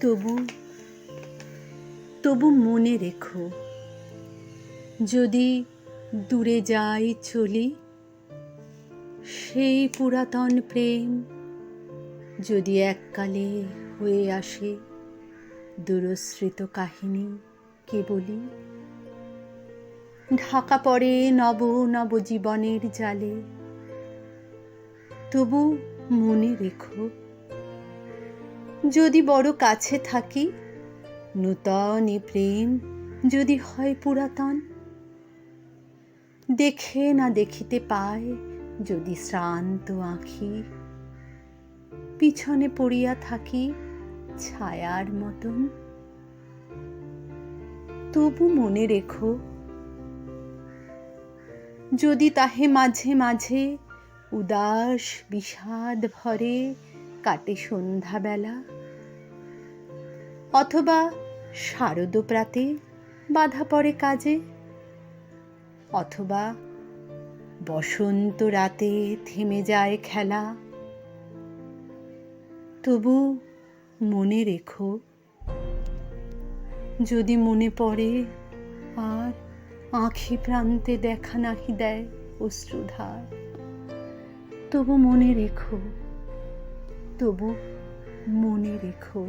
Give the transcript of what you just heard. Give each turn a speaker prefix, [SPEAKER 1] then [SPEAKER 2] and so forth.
[SPEAKER 1] তবু তবু মনে রেখো, যদি দূরে যাই চলি, সেই পুরাতন প্রেম যদি এককালে হয়ে আসে, দুরশ্রিত কাহিনী কে বলি? ঢাকা পড়ে নব নব জীবনের জালে, তবু মনে রেখো যদি বড় কাছে থাকি, নূতন এ প্রেম যদি হয় পুরাতন, দেখে না দেখিতে পায় যদি শ্রান্ত আঁখি, পিছনে পড়িয়া থাকি ছায়ার মতন। তবু মনে রেখো, যদি তাহে মাঝে মাঝে উদাস বিষাদ ভরে কাটে সন্ধ্যাবেলা। অথবা শারদ প্রাতে বাধা পড়ে কাজে। অথবা বসন্ত রাতে থেমে যায় খেলা। তবু মনে রেখো, যদি মনে পড়ে আর আঁখি প্রান্তে দেখা নাহি দেয় অশ্রুধার, তবু মনে রেখো তবু মনে রেখো